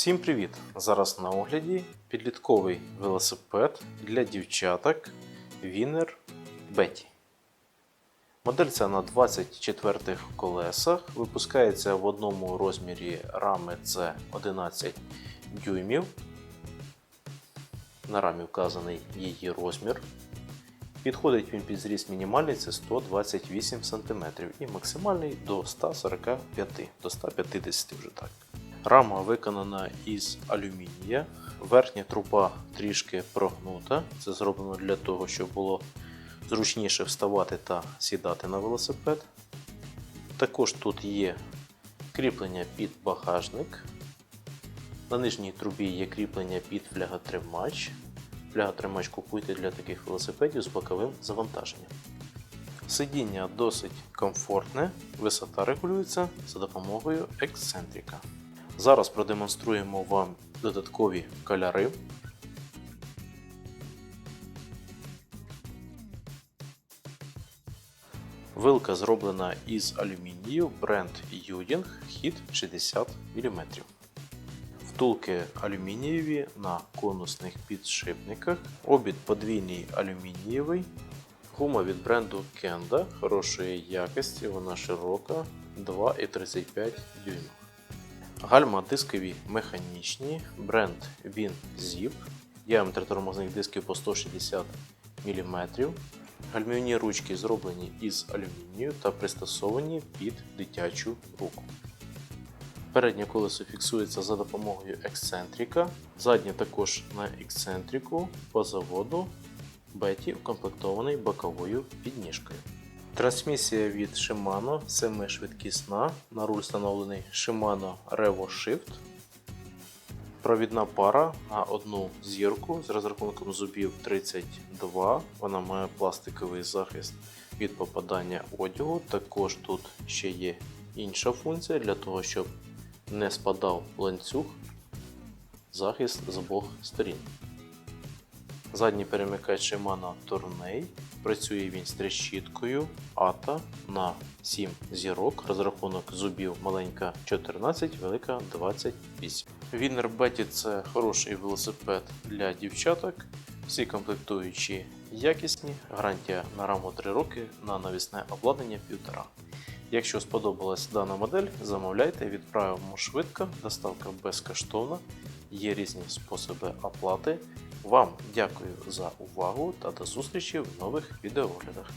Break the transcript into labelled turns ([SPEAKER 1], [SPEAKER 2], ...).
[SPEAKER 1] Всім привіт! Зараз на огляді підлітковий велосипед для дівчаток Вінер Betty. Модель ця на 24 колесах, випускається в одному розмірі рами це 11 дюймів. На рамі вказаний її розмір. Підходить він під зріст мінімальний це 128 см і максимальний до 145 до 150 вже так. Рама виконана із алюмінія. Верхня труба трішки прогнута. Це зроблено для того, щоб було зручніше вставати та сідати на велосипед. Також тут є кріплення під багажник. На нижній трубі є кріплення під фляготримач. Фляготримач купуйте для таких велосипедів з боковим завантаженням. Сидіння досить комфортне, висота регулюється за допомогою ексцентрика. Зараз продемонструємо вам додаткові кольори. Вилка зроблена із алюмінію бренд Юдінг Hit 60 мм. Втулки алюмінієві на конусних підшипниках. Обід подвійний алюмінієвий. Гума від бренду Kenda хорошої якості, вона широка 2,35 дюйма. Гальма дискові механічні, бренд WinZip, діаметр тормозних дисків по 160 мм. Гальмівні ручки зроблені із алюмінію та пристосовані під дитячу руку. Переднє колесо фіксується за допомогою ексцентрика, заднє також на ексцентрику по заводу Betty укомплектований боковою підніжкою. Трансмісія від Shimano 7-швидкісна. На руль встановлений Shimano Revo Shift. Провідна пара на одну зірку з розрахунком зубів 32. Вона має пластиковий захист від попадання одягу. Також тут ще є інша функція для того, щоб не спадав ланцюг, захист з обох сторін. Задній перемикач Shimano Tourney. Працює він з трещіткою ATA на 7 зірок. Розрахунок зубів маленька 14, велика 28. Winner Betty це хороший велосипед для дівчаток. Всі комплектуючі якісні. Гарантія на раму 3 роки, на навісне обладнання 1,5. Якщо сподобалась дана модель, замовляйте, відправимо швидко, доставка безкоштовна, є різні способи оплати. Вам дякую за увагу та до зустрічі в нових відеооглядах.